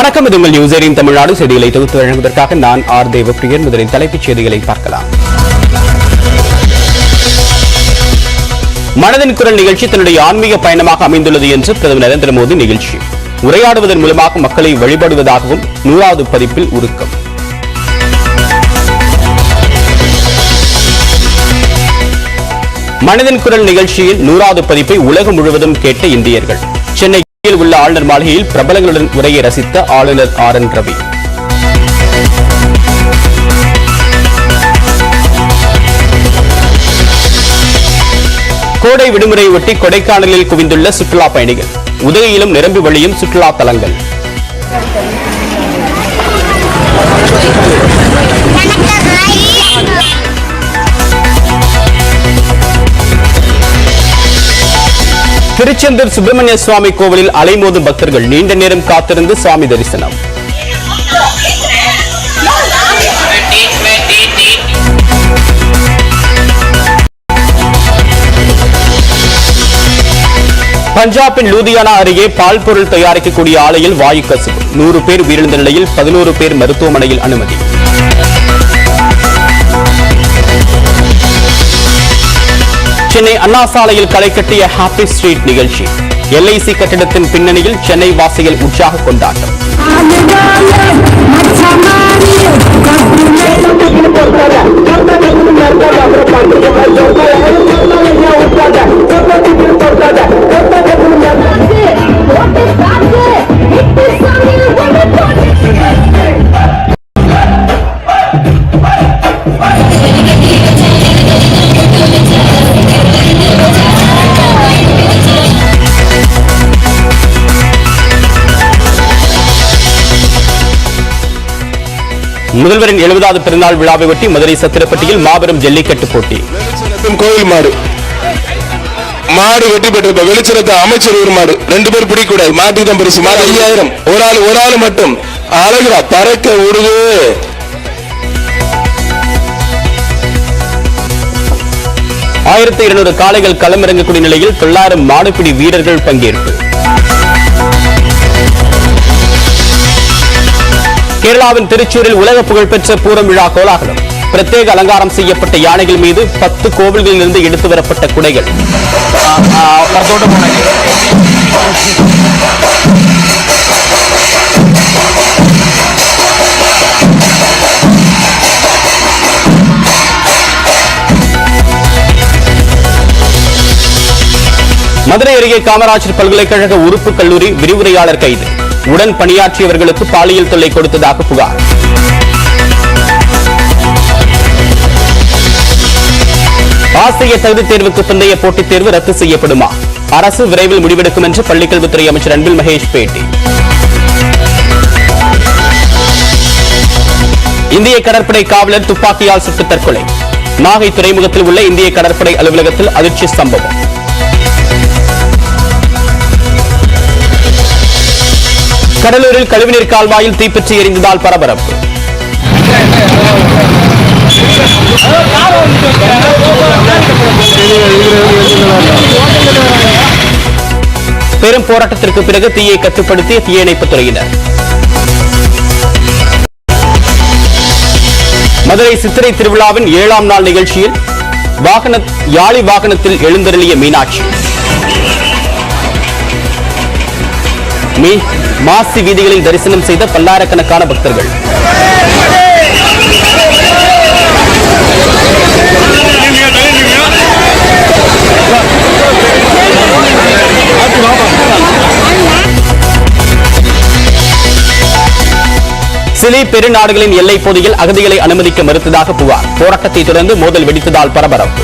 வணக்கம். இது உங்கள் நியூஸ் எயிட்டின் தமிழ்நாடு. செய்திகளை தொகுத்து வழங்குவதற்காக நான் ஆர் தேவப்பிரியன். முதலில் தலைப்புச் செய்திகளை பார்க்கலாம். மனதின் குரல் நிகழ்ச்சி தன்னுடைய ஆன்மீக பயணமாக அமைந்துள்ளது என்று பிரதமர் நரேந்திர மோடி நிகழ்ச்சி. உரையாடுவதன் மூலமாக மக்களை வழிபடுவதாகவும் நூறாவது பதிப்பில் உருக்கம். மனதின் குரல் நிகழ்ச்சியின் நூறாவது பதிப்பை உலகம் முழுவதும் கேட்ட இந்தியர்கள். சென்னை டெல்லியில் உள்ள ஆளுநர் மாளிகையில் பிரபலங்களுடன் உரையை ரசித்த ஆளுநர் ஆர் என் ரவி. கோடை விடுமுறையொட்டி கொடைக்கானலில் குவிந்துள்ள சுற்றுலா பயணிகள். உதகையிலும் நிரம்பி வழியும் சுற்றுலா தலங்கள். திருச்செந்தூர் சுப்பிரமணிய சுவாமி கோவிலில் அலைமோதும் பக்தர்கள் நீண்ட நேரம் காத்திருந்து சுவாமி தரிசனம். பஞ்சாபின் லூதியானா அருகே பால் பொருள் தயாரிக்கக்கூடிய ஆலையில் வாயு கசிவு. நூறு பேர் உயிரிழந்த நிலையில் பதினோரு பேர் மருத்துவமனையில் அனுமதி. சென்னை அண்ணா சாலையில் களை கட்டிய ஹாப்பி ஸ்ட்ரீட் நிகழ்ச்சி. எல்ஐசி கட்டிடத்தின் பின்னணியில் சென்னை வாசிகள் உற்சாக கொண்டாட்டம். முதல்வரின் எழுபதாவது பிறந்தநாள் விழாவை ஒட்டி மதுரை சத்திரப்பட்டியில் மாபெரும் ஜல்லிக்கட்டு போட்டி. கோயில் மாடு. மாடு வெட்டி பெற்றிருப்ப வெளிச்சனத்தை அமைச்சர் ஒரு மாடு. ரெண்டு பேர் பிடிக்கூடாது. மாட்டுக்கு தான் பரிசு. மாடு ஐயாயிரம். ஒரு ஆள் ஒரு ஆள் மட்டும். அழகுடா பறக்க விடுது. ஆயிரத்தி இருநூறு காளைகள் களமிறங்கக்கூடிய நிலையில் தொள்ளாயிரம் மாடுபிடி வீரர்கள் பங்கேற்பு. கேரளாவின் திருச்சூரில் உலக புகழ்பெற்ற பூரம் விழா கோலாகலம். பிரத்யேக அலங்காரம் செய்யப்பட்ட யானைகள் மீது பத்து கோவில்களில் இருந்து எடுத்து வரப்பட்ட குடைகள். மதுரை அருகே காமராஜர் பல்கலைக்கழக உறுப்பு கல்லூரி விரிவுரையாளர் கைது. உடன் பணியாற்றியவர்களுக்கு பாலியல் தொல்லை கொடுத்ததாக புகார். ஆசிரியர் தகுதி தேர்வுக்கு பிந்தைய போட்டித் தேர்வு ரத்து செய்யப்படுமா? அரசு விரைவில் முடிவெடுக்கும் என்று பள்ளிக்கல்வித்துறை அமைச்சர் அன்பில் மகேஷ் பேட்டி. இந்திய கடற்படை காவலர் துப்பாக்கியால் சுட்டு தற்கொலை. நாகை துறைமுகத்தில் உள்ள இந்திய கடற்படை அலுவலகத்தில் அதிர்ச்சி சம்பவம். கடலூரில் கழிவுநீர் கால்வாயில் தீப்பற்றி எரிந்ததால் பரபரப்பு. பெரும் போராட்டத்திற்கு பிறகு தீயை கட்டுப்படுத்திய தீயணைப்புத் துறையினர். மதுரை சித்திரை திருவிழாவின் ஏழாம் நாள் நிகழ்ச்சியில் வாகன யாழி வாகனத்தில் எழுந்தருளிய மீனாட்சி. மீ மாசி வீதிகளில் தரிசனம் செய்த பல்லாயிரக்கணக்கான பக்தர்கள். சிலி பெருநாடுகளின் எல்லைப் பகுதியில் அகதிகளை அனுமதிக்க மறுத்ததாக புகார். போராட்டத்தை தொடர்ந்து மோதல் வெடித்ததால் பரபரப்பு.